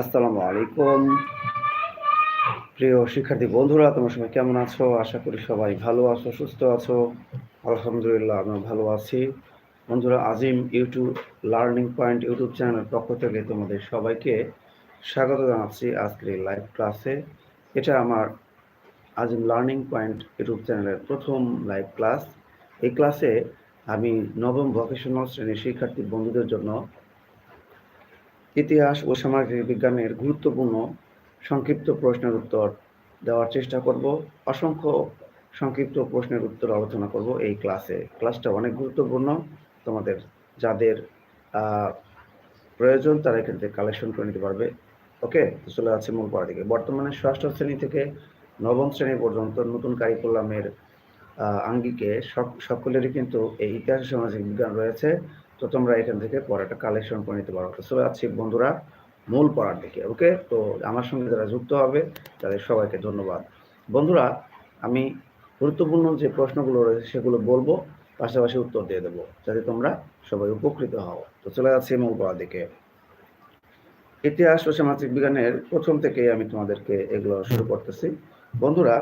আসসালামু আলাইকুম। প্রিয় শিক্ষার্থী বন্ধুরা, তোমার সবাই কেমন আছো? আশা করি সবাই ভালো আছো, সুস্থ আছো। আলহামদুলিল্লাহ আমি ভালো আছি। বন্ধুরা, Azim YouTube, learning point YouTube চ্যানেলের পক্ষ থেকে তোমাদের সবাইকে স্বাগত জানাচ্ছি আজকের লাইভ ক্লাসে এটা আমার আজিম লার্নিং পয়েন্ট ইউটিউব চ্যানেলের প্রথম লাইভ ক্লাস এই ক্লাসে আমি নবম ভোকেশনাল শ্রেণির শিক্ষার্থী বন্ধুদের জন্য ইতিহাস ও সামাজিক বিজ্ঞানের গুরুত্বপূর্ণ সংক্ষিপ্ত প্রশ্নের উত্তর দেওয়ার চেষ্টা করব। অসংখ্য সংক্ষিপ্ত প্রশ্নের উত্তর আলোচনা করব এই ক্লাসে। ক্লাসটা অনেক গুরুত্বপূর্ণ। তোমাদের যাদের প্রয়োজন তারা এখান থেকে কালেকশন করে নিতে পারবে। ওকে চলে যাচ্ছে মূল পড়া দিকে। বর্তমানে ষষ্ঠ শ্রেণি থেকে নবম শ্রেণি পর্যন্ত নতুন কারিকুলামের আঙ্গিকে সকলেরই কিন্তু এই ইতিহাস সামাজিক বিজ্ঞান রয়েছে। তো তোমরা এখান থেকে পড়াটা কালেকশন করে নিতে পারো। তো চলে যাচ্ছি বন্ধুরা মূল পড়ার দিকে ওকে তো আমার সঙ্গে যারা যুক্ত হবে, তাদের সবাইকে ধন্যবাদ। বন্ধুরা, আমি গুরুত্বপূর্ণ যে প্রশ্নগুলো রয়েছে সেগুলো বলব, পাশাপাশি উত্তর দিয়ে দেবো, যাতে তোমরা সবাই উপকৃত হও। তো চলে যাচ্ছি মূল পড়ার দিকে। ইতিহাস ও সামাজিক বিজ্ঞানের প্রথম থেকেই আমি তোমাদেরকে এগুলো শুরু করতেছি। বন্ধুরা,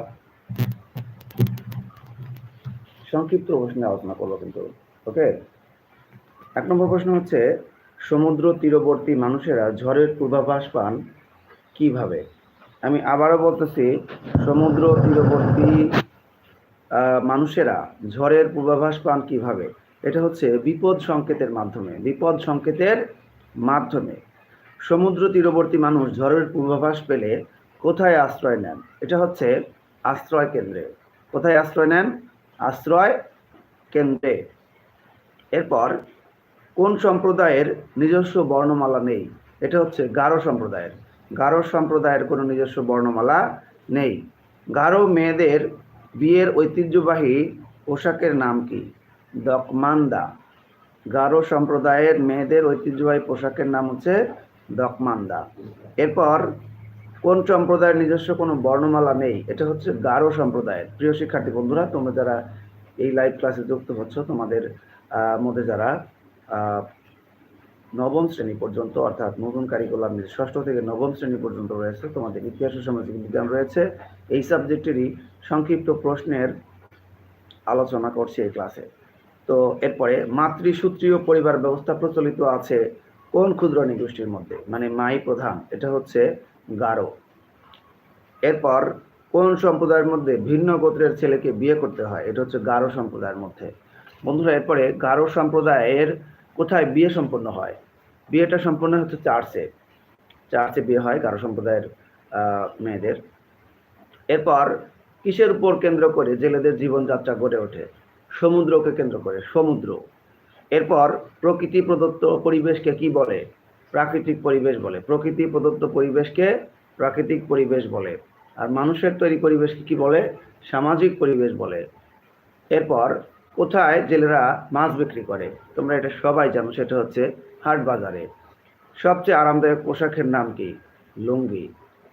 সংক্ষিপ্ত প্রশ্নে আলোচনা করব কিন্তু ওকে এক নম্বর প্রশ্ন হচ্ছে, সমুদ্র তীরবর্তী মানুষেরা ঝড়ের পূর্বাভাস পান কীভাবে? আমি আবারও বলতেছি, সমুদ্র তীরবর্তী মানুষেরা ঝড়ের পূর্বাভাস পান কীভাবে? এটা হচ্ছে বিপদ সংকেতের মাধ্যমে, বিপদ সংকেতের মাধ্যমে। সমুদ্র তীরবর্তী মানুষ ঝড়ের পূর্বাভাস পেলে কোথায় আশ্রয় নেন? এটা হচ্ছে আশ্রয় কেন্দ্রে। কোথায় আশ্রয় নেন? আশ্রয় কেন্দ্রে। এরপর কোন সম্প্রদায়ের নিজস্ব বর্ণমালা নেই? এটা হচ্ছে গারো সম্প্রদায়ের। গারো সম্প্রদায়ের কোনো নিজস্ব বর্ণমালা নেই। গারো মেয়েদের বিয়ের ঐতিহ্যবাহী পোশাকের নাম কি? দকমান্দা। গারো সম্প্রদায়ের মেয়েদের ঐতিহ্যবাহী পোশাকের নাম হচ্ছে দকমান্দা। এরপর, কোন সম্প্রদায়ের নিজস্ব কোনো বর্ণমালা নেই? এটা হচ্ছে গারো সম্প্রদায়ের। প্রিয় শিক্ষার্থী বন্ধুরা, তোমরা যারা এই লাইভ ক্লাসে যুক্ত হচ্ছ, তোমাদের মধ্যে যারা নবম শ্রেণি পর্যন্ত, অর্থাৎ নতুন কারিকুলাম ষষ্ঠ থেকে নবম শ্রেণি পর্যন্ত রয়েছে তোমাদের ইতিহাস ও সামাজিক বিজ্ঞান রয়েছে, এই সাবজেক্টেরই সংক্ষিপ্ত প্রশ্নের আলোচনা করছি এই ক্লাসে তো এরপরে, মাতৃসূত্রীয় পরিবার ব্যবস্থা প্রচলিত আছে কোন ক্ষুদ্র নিগোষ্ঠীর মধ্যে? মানে মাই প্রধান, এটা হচ্ছে গারো। এরপর, কোন সম্প্রদায়ের মধ্যে ভিন্ন গোত্রের ছেলেকে বিয়ে করতে হয়? এটা হচ্ছে গারো সম্প্রদায়ের মধ্যে। বন্ধুরা, এরপরে গারো সম্প্রদায়ের কোথায় বিয়ে সম্পন্ন হয়? বিয়েটা সম্পন্ন হচ্ছে চার্চে। চার্চে বিয়ে হয় গারো সম্প্রদায়ের মেয়েদের। এরপর কিসের উপর কেন্দ্র করে জেলেদের জীবনযাত্রা গড়ে ওঠে? সমুদ্রকে কেন্দ্র করে, সমুদ্র। এরপর প্রকৃতি প্রদত্ত পরিবেশকে কি বলে? প্রাকৃতিক পরিবেশ বলে। প্রকৃতি প্রদত্ত পরিবেশকে প্রাকৃতিক পরিবেশ বলে। আর মানুষের তৈরি পরিবেশকে কি বলে? সামাজিক পরিবেশ বলে। এরপর কোথায় জেলেরা মাছ বিক্রি করে? তোমরা এটা সবাই জানো, সেটা হচ্ছে হাট বাজারে। সবচেয়ে আরামদায়ক পোশাকের নাম কি? লুঙ্গি।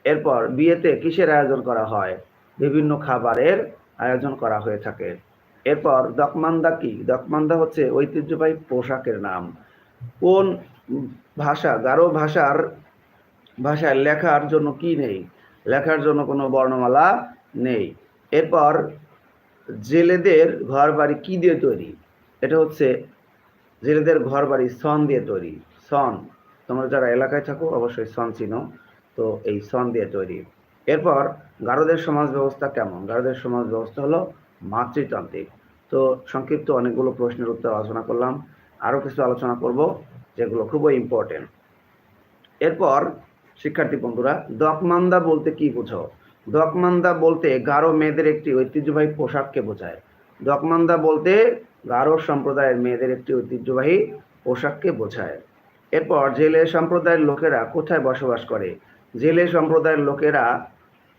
এরপর বিয়েতে কিসের আয়োজন করা হয়? বিভিন্ন খাবারের আয়োজন করা হয়ে থাকে। এরপর দকমান্দা কি? দকমান্দা হচ্ছে ঐতিহ্যবাহী পোশাকের নাম। কোন ভাষা, গারো ভাষার ভাষায় লেখার জন্য কি নেই? লেখার জন্য কোনো বর্ণমালা নেই। এরপর জেলেদের ঘর বাড়ি কী দিয়ে তৈরি? এটা হচ্ছে জেলেদের ঘর বাড়ি সন দিয়ে তৈরি। সন, তোমরা যারা এলাকায় থাকো অবশ্যই সন চিনো। তো এই সন দিয়ে তৈরি। এরপর গারদের সমাজ ব্যবস্থা কেমন? গারদের সমাজ ব্যবস্থা হলো মাতৃতান্ত্রিক। তো সংক্ষিপ্ত অনেকগুলো প্রশ্নের উত্তর আলোচনা করলাম। আরও কিছু আলোচনা করব যেগুলো খুবই ইম্পর্টেন্ট এরপর, শিক্ষার্থী বন্ধুরা, দকমান্দা বলতে কি বোঝো? দকমান্দা বলতে গারো মেয়েদের একটি ঐতিহ্যবাহী পোশাককে বোঝায়। দকমান্দা বলতে গারো সম্প্রদায়ের মেয়েদের একটি ঐতিহ্যবাহী পোশাককে বোঝায়। এরপর জেলে সম্প্রদায়ের লোকেরা কোথায় বসবাস করে? জেলে সম্প্রদায়ের লোকেরা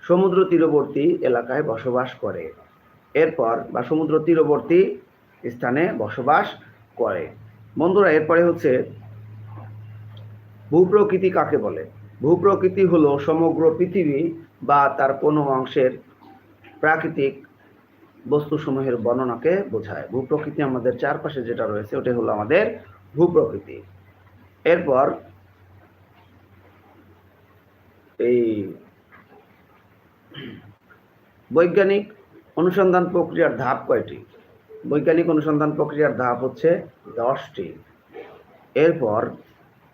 সমুদ্র তীরবর্তী এলাকায় বসবাস করে। এরপর বা সমুদ্র তীরবর্তী স্থানে বসবাস করে। বন্ধুরা, এরপরে হচ্ছে ভূপ্রকৃতি কাকে বলে? ভূপ্রকৃতি হলো সমগ্র পৃথিবী বা তার কোনো অংশের প্রাকৃতিক বস্তুসমূহের বর্ণনাকে বোঝায়। ভূপ্রকৃতি আমাদের চারপাশে যেটা রয়েছে ওটা হলো আমাদের ভূপ্রকৃতি। এরপর এই বৈজ্ঞানিক অনুসন্ধান প্রক্রিয়ার ধাপ কয়টি? বৈজ্ঞানিক অনুসন্ধান প্রক্রিয়ার ধাপ হচ্ছে দশটি। এরপর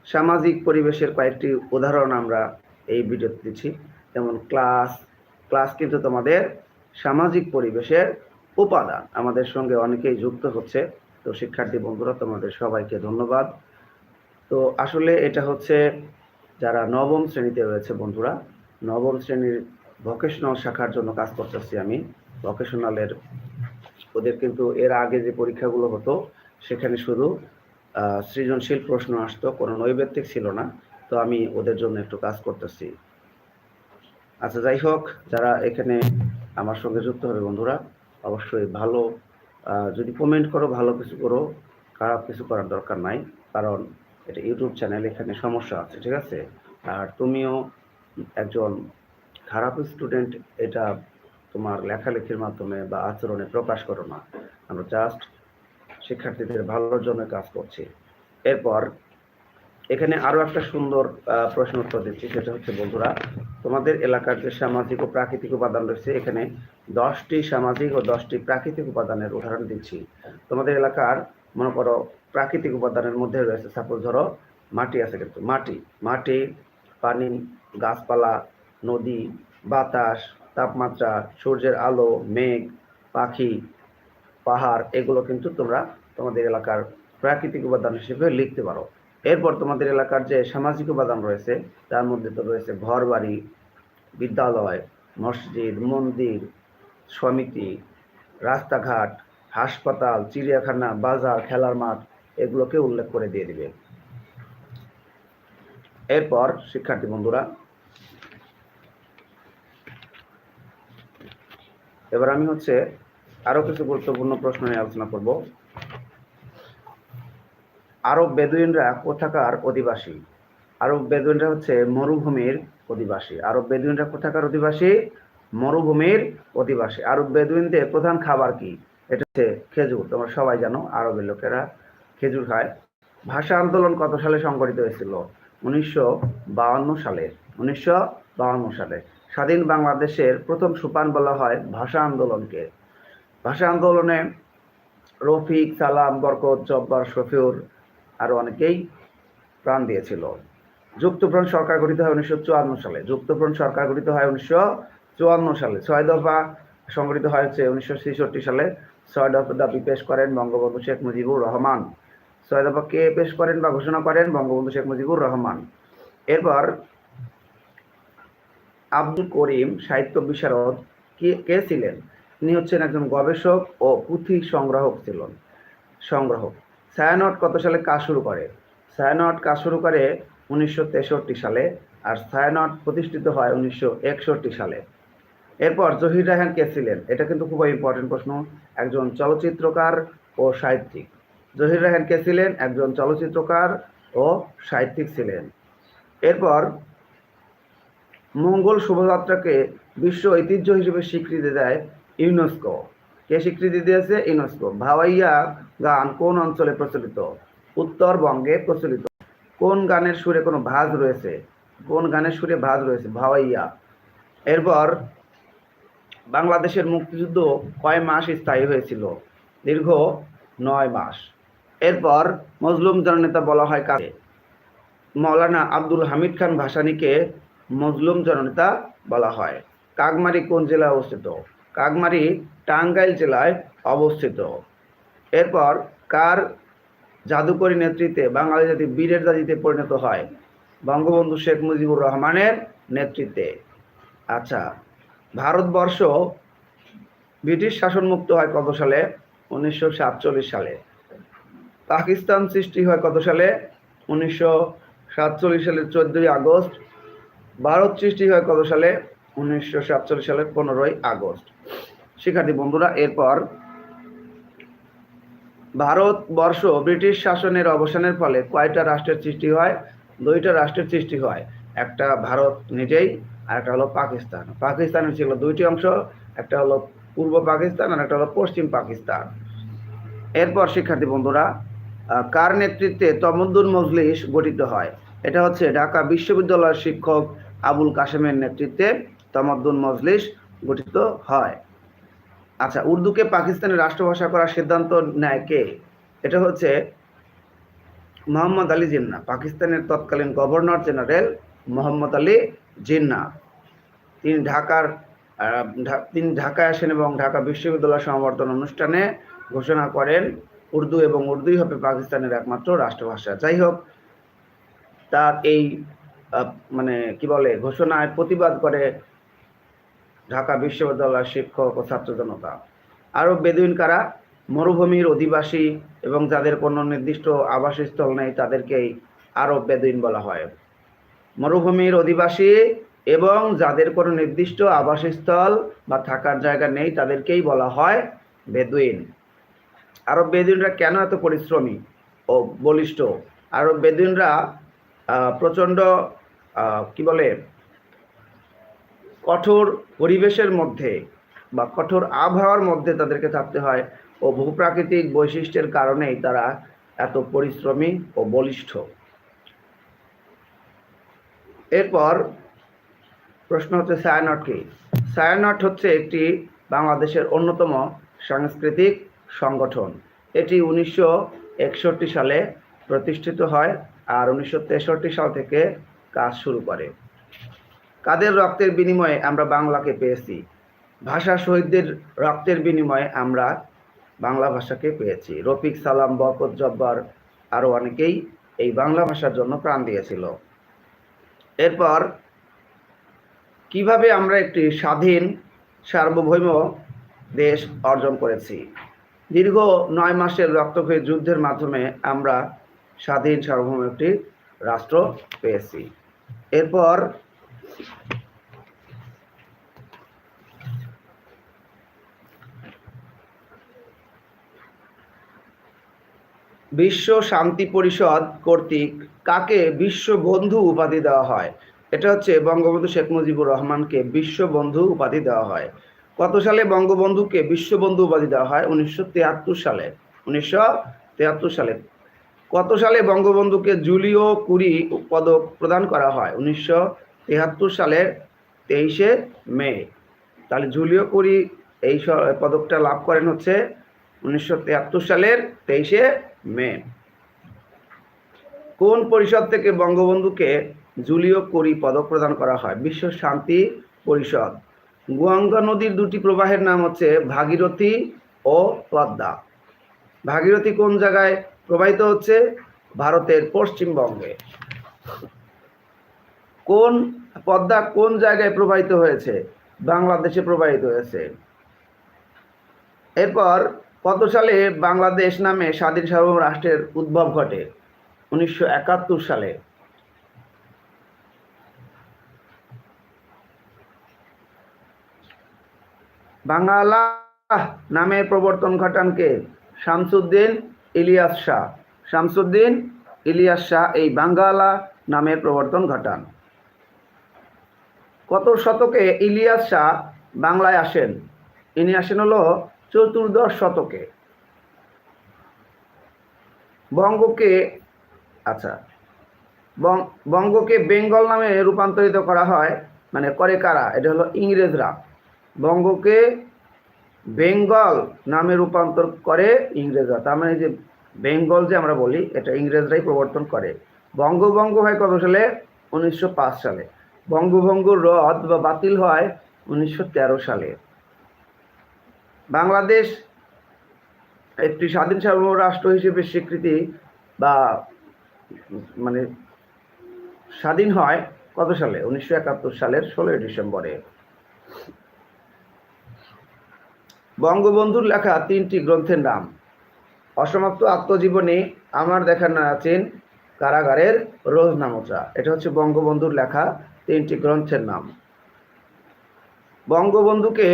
সামাজিক পরিবেশের কয়েকটি উদাহরণ আমরা এই ভিডিওতে দিচ্ছি। যেমন ক্লাস ক্লাস কিন্তু তোমাদের সামাজিক পরিবেশের উপাদান। আমাদের সঙ্গে অনেকেই যুক্ত হচ্ছে। তো শিক্ষার্থী বন্ধুরা, তোমাদের সবাইকে ধন্যবাদ। তো আসলে এটা হচ্ছে যারা নবম শ্রেণীতে রয়েছে বন্ধুরা, নবম শ্রেণির ভোকেশনাল শাখার জন্য কাজ করতেছি আমি। ভোকেশনালের ওদের কিন্তু এর আগে যে পরীক্ষাগুলো হতো, সেখানে শুধু সৃজনশীল প্রশ্ন আসতো, কোনো নৈবেত্তিক ছিল না। তো আমি ওদের জন্য একটু কাজ করতেছি। আচ্ছা যাই হোক, যারা এখানে আমার সঙ্গে যুক্ত হবে বন্ধুরা, অবশ্যই ভালো যদি কমেন্ট করো, ভালো কিছু করো, খারাপ কিছু করার দরকার নাই, কারণ এটা ইউটিউব চ্যানেল এখানে সমস্যা আছে, ঠিক আছে? আর তুমিও একজন খারাপ স্টুডেন্ট এটা তোমার লেখালেখির মাধ্যমে বা আচরণে প্রকাশ করো না। আমরা জাস্ট শিক্ষার্থীদের ভালোর জন্য কাজ করছি। এরপর এখানে আরও একটা সুন্দর প্রশ্ন উত্তর দিচ্ছি, সেটা হচ্ছে, বন্ধুরা, তোমাদের এলাকার যে সামাজিক ও প্রাকৃতিক উপাদান রয়েছে, এখানে দশটি সামাজিক ও দশটি প্রাকৃতিক উপাদানের উদাহরণ দিচ্ছি। তোমাদের এলাকার, মনে করো, প্রাকৃতিক উপাদানের মধ্যে রয়েছে সাপোজ ধরো, মাটি আছে কিন্তু, মাটি মাটি, পানি, গাছপালা, নদী, বাতাস, তাপমাত্রা, সূর্যের আলো, মেঘ, পাখি, পাহাড়, এগুলো কিন্তু তোমরা তোমাদের এলাকার প্রাকৃতিক উপাদান হিসেবে লিখতে পারো। এরপর তোমাদের এলাকার যে সামাজিক উপাদান রয়েছে, তার মধ্যে তো রয়েছে ঘর বাড়ি বিদ্যালয়, মসজিদ, মন্দির, সমিতি, রাস্তাঘাট, হাসপাতাল, চিড়িয়াখানা, বাজার, খেলার মাঠ, এগুলোকে উল্লেখ করে দিয়ে দিবে। এরপর, শিক্ষার্থী বন্ধুরা, এবার আমি হচ্ছে আরও কিছু গুরুত্বপূর্ণ প্রশ্ন নিয়ে আলোচনা করব। আরব বেদুইনরা কোথাকার অধিবাসী? আরব বেদুইনরা হচ্ছে মরুভূমির অধিবাসী। আরব বেদুইনরা কোথাকার অধিবাসী? মরুভূমির অধিবাসী। আরব বেদুইনদের প্রধান খাবার কি? এটা হচ্ছে খেজুর। তোমরা সবাই জানো, আরবের লোকেরা খেজুর খায়। ভাষা আন্দোলন কত সালে সংগঠিত হয়েছিল? উনিশশো সালে। উনিশশো সালে। স্বাধীন বাংলাদেশের প্রথম সোপান বলা হয় ভাষা আন্দোলনকে। ভাষা আন্দোলনে রফিক, সালাম, বরকত, জব্বার, শফিউর আরও অনেকেই প্রাণ দিয়েছিল। যুক্তফ্রন্ট সরকার গঠিত হয় উনিশশো চুয়ান্ন সালে। যুক্তফ্রন্ট সরকার গঠিত হয় উনিশশো চুয়ান্ন সালে। ছয় দফা সংগঠিত হয়েছে উনিশশো ছেষট্টি সালে। ছয় দফা দাবি পেশ করেন বঙ্গবন্ধু শেখ মুজিবুর রহমান। ছয় দফা কে পেশ করেন বা ঘোষণা করেন? বঙ্গবন্ধু শেখ মুজিবুর রহমান। এরপর আব্দুল করিম সাহিত্য বিশারদ কে কে ছিলেন? তিনি হচ্ছেন একজন গবেষক ও পুঁথি সংগ্রাহক ছিলেন। সংগ্রাহক। ছায়ানট কত সালে কাজ শুরু করে? ছায়ানট কাজ শুরু করে উনিশশো তেষট্টি সালে আর ছায়ানট প্রতিষ্ঠিত হয় উনিশশো একষট্টি সালে। এরপর জহির রায়হান কে ছিলেন? এটা কিন্তু খুবই ইম্পর্টেন্ট প্রশ্ন। একজন চলচ্চিত্রকার ও সাহিত্যিক। জহির রায়হান কে ছিলেন? একজন চলচ্চিত্রকার ও সাহিত্যিক ছিলেন। এরপর মঙ্গল শোভাযাত্রাকে বিশ্ব ঐতিহ্য হিসেবে স্বীকৃতি দেয় ইউনেস্কো। কে স্বীকৃতি দিয়েছে? ইউনেস্কো। ভাওয়াইয়া গান কোন অঞ্চলে প্রচলিত? উত্তরবঙ্গে প্রচলিত। কোন গানের সুরে কোনো ভাজ রয়েছে? কোন গানের সুরে ভাজ রয়েছে? ভাওয়াইয়া। এরপর বাংলাদেশের মুক্তিযুদ্ধ কয় মাস স্থায়ী হয়েছিল? দীর্ঘ নয় মাস। এরপর মজলুম জননেতা বলা হয় কাকে? মৌলানা আব্দুল হামিদ খান ভাসানীকে মজলুম জননেতা বলা হয়। কাকমারি কোন জেলায় অবস্থিত? কাকমারি টাঙ্গাইল জেলায় অবস্থিত। এরপর কার জাদুকরী নেতৃত্বে বাঙালি জাতি বীরের জাতিতে পরিণত হয়? বঙ্গবন্ধু শেখ মুজিবুর রহমানের নেতৃত্বে। আচ্ছা ভারতবর্ষ ব্রিটিশ শাসনমুক্ত হয় কত সালে? উনিশশো সাতচল্লিশ সালে। পাকিস্তান সৃষ্টি হয় কত সালে? উনিশশো সাতচল্লিশ সালের চোদ্দই আগস্ট। ভারত সৃষ্টি হয় কত সালে? উনিশশো সাতচল্লিশ সালের পনেরোই আগস্ট। শিক্ষার্থী বন্ধুরা, এরপর ভারতবর্ষ ব্রিটিশ শাসনের অবসানের ফলে কয়টা রাষ্ট্রের সৃষ্টি হয়? দুইটা রাষ্ট্রের সৃষ্টি হয়। একটা ভারত নিজেই, আর একটা হলো পাকিস্তান। পাকিস্তানের ছিল দুইটি অংশ, একটা হলো পূর্ব পাকিস্তান আর একটা হলো পশ্চিম পাকিস্তান। এরপর, শিক্ষার্থী বন্ধুরা কার নেতৃত্বে তমদ্দুন মজলিস গঠিত হয়? এটা হচ্ছে ঢাকা বিশ্ববিদ্যালয়ের শিক্ষক আবুল কাশেমের নেতৃত্বে তমাদ্দুন মজলিস গঠিত হয়। আচ্ছা উর্দুকে পাকিস্তানের রাষ্ট্রভাষা করার সিদ্ধান্ত নেয় কে? এটা হচ্ছে মোহাম্মদ আলী জিন্না পাকিস্তানের তৎকালীন গভর্নর জেনারেল মোহাম্মদ আলী জিন্না তিনি ঢাকার তিনি ঢাকায় আসেন এবং ঢাকা বিশ্ববিদ্যালয় সমাবর্তন অনুষ্ঠানে ঘোষণা করেন, উর্দু এবং উর্দুই হবে পাকিস্তানের একমাত্র রাষ্ট্রভাষা। যাই হোক, তার এই মানে কি বলে, ঘোষণায় প্রতিবাদ করে ঢাকা বিশ্ববিদ্যালয়ের শিক্ষক ও ছাত্র জনতা। আরও বেদুইন কারা, মরুভূমির অধিবাসী এবং যাদের কোনো নির্দিষ্ট আবাসস্থল নেই তাদেরকেই আরব বেদুইন বলা হয়। মরুভূমির অধিবাসী এবং যাদের কোনো নির্দিষ্ট আবাসস্থল বা থাকার জায়গা নেই তাদেরকেই বলা হয় বেদুইন। আরব বেদুইনরা কেন এত পরিশ্রমী ও বলিষ্ঠ? আরব বেদুইনরা প্রচণ্ড কি বলে কঠোর পরিবেশের মধ্যে বা কঠোর আবহাওয়ার মধ্যে তাদেরকে থাকতে হয় ও ভূপ্রাকৃতিক বৈশিষ্ট্যের কারণেই তারা এত পরিশ্রমী ও বলিষ্ঠ। এরপর প্রশ্ন হচ্ছে সায়ানট কি? সায়ানট হচ্ছে একটি বাংলাদেশের অন্যতম সাংস্কৃতিক সংগঠন। এটি উনিশশো একষট্টি সালে প্রতিষ্ঠিত হয় আর উনিশশো তেষট্টি সাল থেকে কাজ শুরু করে। কাদের রক্তের বিনিময়ে আমরা বাংলাকে পেয়েছি? ভাষা শহীদদের রক্তের বিনিময়ে আমরা বাংলা ভাষাকে পেয়েছি। রফিক সালাম, বরকত জব্বার আরও অনেকেই এই বাংলা ভাষার জন্য প্রাণ দিয়েছিল। এরপর কীভাবে আমরা একটি স্বাধীন, সার্বভৌম দেশ অর্জন করেছি? দীর্ঘ নয় মাসের রক্তক্ষয়ী যুদ্ধের মাধ্যমে আমরা স্বাধীন, সার্বভৌম একটি রাষ্ট্র পেয়েছি। এরপর বিশ্ব শান্তি পরিষদ কর্তৃক কাকে বিশ্ববন্ধু উপাধি দেওয়া হয়? এটা হচ্ছে বঙ্গবন্ধু শেখ মুজিবুর রহমানকে বিশ্ববন্ধু উপাধি দেওয়া হয়। কত সালে বঙ্গবন্ধুকে বিশ্ববন্ধু উপাধি দেওয়া হয়? উনিশশো তিয়াত্তর সালে। উনিশশো তিয়াত্তর সালে। কত সালে বঙ্গবন্ধুকে জুলিও কুরি পদক প্রদান করা হয়? উনিশশো তিয়াত্তর সালের তেইশে মে। তাহলে জুলিও কুরি, এই পদকটা লাভ করেন হচ্ছে উনিশশো তিয়াত্তর সালের তেইশে মে। কোন পরিষদ থেকে বঙ্গবন্ধুকে জুলিও কুরি পদক প্রদান করা হয়? বিশ্ব শান্তি পরিষদ। গুয়াঙ্গা নদীর দুটি প্রবাহের নাম হচ্ছে ভাগীরথী ও পদ্মা। ভাগীরথী কোন জায়গায় প্রবাহিত হচ্ছে? ভারতের পশ্চিমবঙ্গে। কোন পদ্মা কোন জায়গায় প্রবাহিত হয়েছে? বাংলাদেশে প্রবাহিত হয়েছে। এরপর কত সালে বাংলাদেশ নামে স্বাধীন সার্বভৌম রাষ্ট্রের উদ্ভব ঘটে? উনিশশো একাত্তর সালে। বাংলা নামের প্রবর্তন ঘটান কে? শামসুদ্দিন ইলিয়াস শাহ। শামসুদ্দিন ইলিয়াস শাহ এই বাঙ্গালা নামের প্রবর্তন ঘটান। কত শতকে ইলিয়াস শাহ বাংলায় আসেন? ইনি আসেন হলো চতুর্দশ শতকে। বঙ্গকে আচ্ছা বঙ্গকে বেঙ্গল নামে রূপান্তরিত করা হয় মানে করে কারা? এটা হলো ইংরেজরা। বঙ্গকে বেঙ্গল নামে রূপান্তর করে ইংরেজরা। তার মানে যে বেঙ্গল যে আমরা বলি, এটা ইংরেজরাই প্রবর্তন করে। বঙ্গভঙ্গ হয় কত সালে? উনিশশো পাঁচ সালে। বঙ্গভঙ্গ রদ বা বাতিল হয় উনিশশো তেরো সালে। বাংলাদেশ একটি স্বাধীন সার্বভৌম রাষ্ট্র হিসেবে স্বীকৃতি বা মানে স্বাধীন হয় কত সালে? উনিশশো একাত্তর সালের ষোলোই ডিসেম্বরে। বঙ্গবন্ধুর লেখা তিনটি গ্রন্থের নাম। অসমাপ্ত আত্মজীবনী আমার দেখা না আছেন কারাগারের রোজনামচা এটা হচ্ছে বঙ্গবন্ধুর লেখা তিনটি গ্রন্থের নাম। বঙ্গবন্ধুকে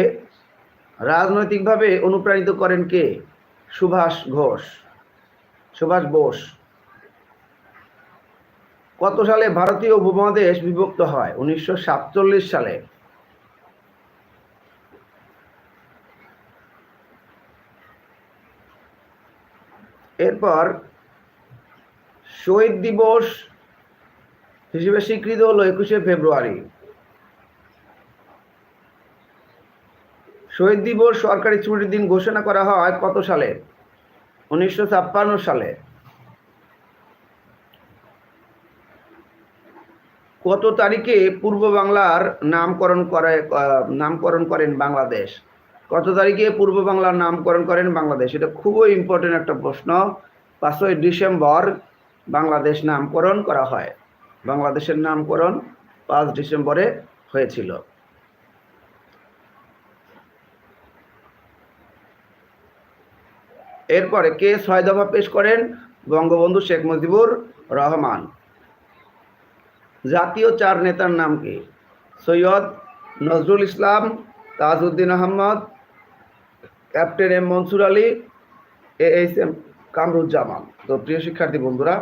রাজনৈতিকভাবে অনুপ্রাণিত করেন কে? সুভাষ ঘোষ। সুভাষ বোস। কত সালে ভারতীয় উপমহাদেশ বিভক্ত হয়? উনিশশো সাতচল্লিশ সালে। এরপর শহীদ দিবস হিসেবে স্বীকৃত হলো একুশে ফেব্রুয়ারি। শহীদ দিবস সরকারি ছুটির দিন ঘোষণা করা হয় কত সালে? উনিশশো ছাপ্পান্ন সালে। কত তারিখে পূর্ব বাংলার নামকরণ করে নামকরণ করেন বাংলাদেশ? কত তারিখে পূর্ব বাংলার নামকরণ করেন বাংলাদেশ? এটা খুবই ইম্পর্টেন্ট একটা প্রশ্ন। পাঁচই ডিসেম্বর বাংলাদেশ নামকরণ করা হয়। বাংলাদেশের নামকরণ পাঁচ ডিসেম্বরে হয়েছিল। এরপরে কে ছয় দফা পেশ করেন? বঙ্গবন্ধু শেখ মুজিবুর রহমান। জাতীয় চার নেতার নাম কি? Syed Nazrul Islam, Tajuddin Ahmad, captain M Mansur Ali, A H M Kamaruzzaman. তো প্রিয় শিক্ষার্থী বন্ধুরা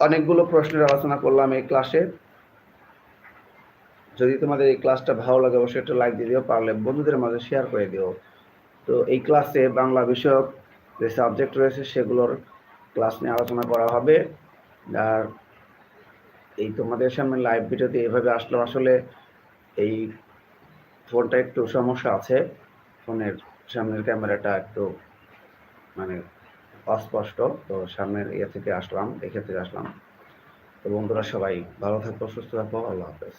অনেকগুলো প্রশ্নের আলোচনা করলাম এই ক্লাসে। যদি তোমাদের এই ক্লাসটা ভালো লাগে, অবশ্যই একটা লাইক দিয়ে দিও, পারলে বন্ধুদের মাঝে শেয়ার করে দিও। তো এই ক্লাসে বাংলা বিষয়ক যে সাবজেক্ট রয়েছে, সেগুলোর ক্লাস নিয়ে আলোচনা করা হবে। আর এই তোমাদের সামনে লাইভ ভিডিওতে এভাবে আসলো আসলে এই ফোনটা একটু সমস্যা আছে। ফোনের সামনের ক্যামেরাটা একটু মানে অস্পষ্ট। তো সামনের ইয়ে থেকে আসলাম এক্ষেত্রে আসলাম। তো বন্ধুরা সবাই ভালো থাকব সুস্থ থাকব আল্লাহ হাফেজ।